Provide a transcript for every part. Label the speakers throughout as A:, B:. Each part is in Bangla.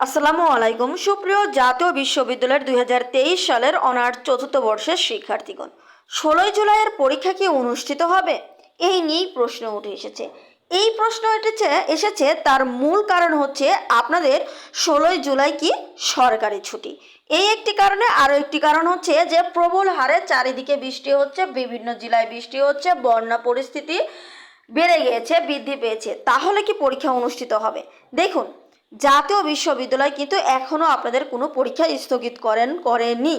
A: আসসালামু আলাইকুম। সুপ্রিয় জাতীয় বিশ্ববিদ্যালয়ের দুই হাজার তেইশ সালের অনার্স চতুর্থ বর্ষের শিক্ষার্থীগণ, ষোলোই জুলাইয়ের পরীক্ষা কি অনুষ্ঠিত হবে? এই নিয়েই প্রশ্ন উঠে এসেছে। এই প্রশ্ন এসেছে এসেছে, তার মূল কারণ হচ্ছে আপনাদের ষোলোই জুলাই কি সরকারি ছুটি। এই একটি কারণে আরও একটি কারণ হচ্ছে যে প্রবল হারে চারিদিকে বৃষ্টি হচ্ছে, বিভিন্ন জেলায় বৃষ্টি হচ্ছে, বন্যা পরিস্থিতি বেড়ে গিয়েছে, বৃদ্ধি পেয়েছে। তাহলে কি পরীক্ষা অনুষ্ঠিত হবে? দেখুন জাতীয় বিশ্ববিদ্যালয় কিন্তু এখনও আপনাদের কোনো পরীক্ষা স্থগিত করেন, করেনি।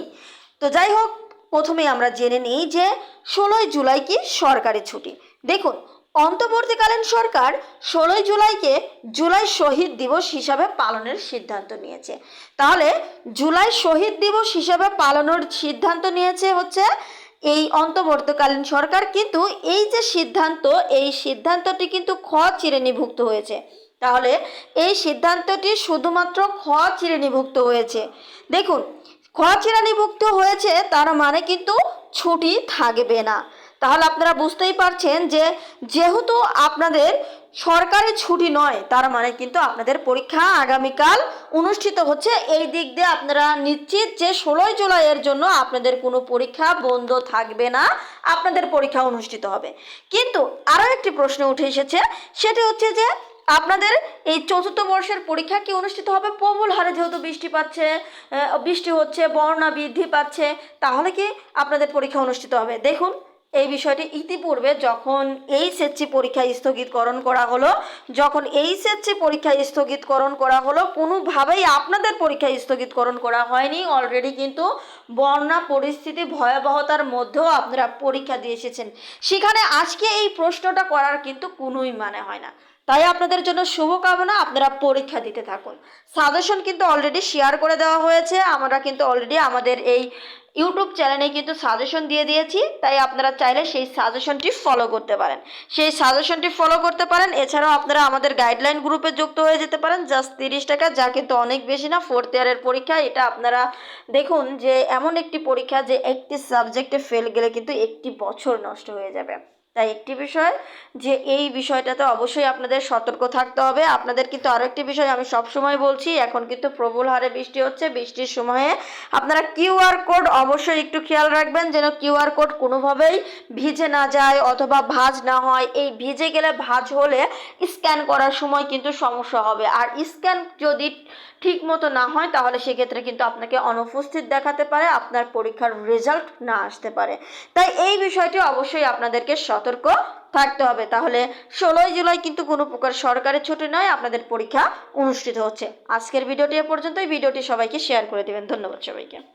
A: তো যাই হোক প্রথমে আমরা জেনে নিই যে ষোলোই জুলাই কি সরকারি ছুটি। দেখুন, অন্তর্বর্তীকালীন সরকার ষোলোই জুলাইকে জুলাই শহীদ দিবস হিসাবে পালনের সিদ্ধান্ত নিয়েছে। তাহলে জুলাই শহীদ দিবস হিসাবে পালনের সিদ্ধান্ত নিয়েছে হচ্ছে এই অন্তর্বর্তীকালীন সরকার। কিন্তু এই যে সিদ্ধান্ত, এই সিদ্ধান্তটি কিন্তু খ চিরেনিভুক্ত হয়েছে। তাহলে এই সিদ্ধান্তটি শুধুমাত্র খ চিরেনিভুক্ত হয়েছে। দেখুন খ চিরানিভুক্ত হয়েছে তার মানে কিন্তু ছুটি থাকবে না। তাহলে আপনারা বুঝতেই পারছেন যে যেহেতু আপনাদের সরকারি ছুটি নয়, তার মানে কিন্তু আপনাদের পরীক্ষা আগামীকাল অনুষ্ঠিত হচ্ছে। এই দিক দিয়ে আপনারা নিশ্চিত যে ষোলোই জুলাইয়ের জন্য আপনাদের কোনো পরীক্ষা বন্ধ থাকবে না, আপনাদের পরীক্ষা অনুষ্ঠিত হবে। কিন্তু আরও একটি প্রশ্ন উঠে এসেছে, সেটি হচ্ছে যে আপনাদের এই চতুর্থ বর্ষের পরীক্ষা কি অনুষ্ঠিত হবে? প্রবল হারে যেহেতু বৃষ্টি পাচ্ছে বৃষ্টি হচ্ছে বর্ণা বৃদ্ধি পাচ্ছে, তাহলে কি আপনাদের পরীক্ষা অনুষ্ঠিত হবে? দেখুন, এই বিষয়টি ইতিপূর্বে যখন এইচএসসি পরীক্ষা স্থগিতকরণ করা হলো, যখন এইচএসসি পরীক্ষা স্থগিতকরণ করা হলো, কোনোভাবেই আপনাদের পরীক্ষা স্থগিতকরণ করা হয়নি। অলরেডি কিন্তু বন্যা পরিস্থিতি, ভয়াবহতার মধ্যেও আপনারা পরীক্ষা দিয়ে এসেছেন। সেখানে আজকে এই প্রশ্নটা করার কিন্তু কোনোই মানে হয় না। তাই আপনাদের জন্য শুভকামনা, আপনারা পরীক্ষা দিতে থাকুন। সাজেশন কিন্তু অলরেডি শেয়ার করে দেওয়া হয়েছে, আমরা কিন্তু অলরেডি আমাদের এই ইউটিউব চ্যানেলে কিন্তু সাজেশন দিয়ে দিয়েছি, তাই আপনারা চাইলে সেই সাজেশনটি ফলো করতে পারেন। সেই সাজেশনটি ফলো করতে পারেন, এছাড়াও আপনারা আমাদের গাইডলাইন গ্রুপে যুক্ত হয়ে যেতে পারেন জাস্ট তিরিশ টাকা, যা কিন্তু অনেক বেশি না ফোর্থ ইয়ারের পরীক্ষা, এটা আপনারা দেখুন যে এমন একটি পরীক্ষা যে একটি সাবজেক্টে ফেল গেলে কিন্তু একটি বছর নষ্ট হয়ে যাবে। তাই একটি বিষয় যে এই বিষয়টাতে অবশ্যই আপনাদের সতর্ক থাকতে হবে। আপনাদের কিন্তু আরও একটি বিষয় আমি সবসময় বলছি, এখন কিন্তু প্রবল হারে বৃষ্টি হচ্ছে। বৃষ্টির সময়ে আপনারা কিউআর কোড অবশ্যই একটু খেয়াল রাখবেন যেন কিউআর কোড কোনোভাবেই ভিজে না যায় অথবা ভাঁজ না হয়। এই ভিজে গেলে ভাঁজ হলে স্ক্যান করার সময় কিন্তু সমস্যা হবে। আর স্ক্যান যদি ঠিক মতো না হয় তাহলে সেক্ষেত্রে কিন্তু আপনাকে অনুপস্থিত দেখাতে পারে, আপনার পরীক্ষার রেজাল্ট না আসতে পারে। তাই এই বিষয়টি অবশ্যই আপনাদেরকে সতর্ক থাকতে হবে। তাহলে ষোলোই জুলাই কিন্তু কোনো প্রকার সরকারের ছুটি নয়, আপনাদের পরীক্ষা অনুষ্ঠিত হচ্ছে। আজকের ভিডিওটি এ পর্যন্তই। ভিডিওটি সবাইকে শেয়ার করে দেবেন। ধন্যবাদ সবাইকে।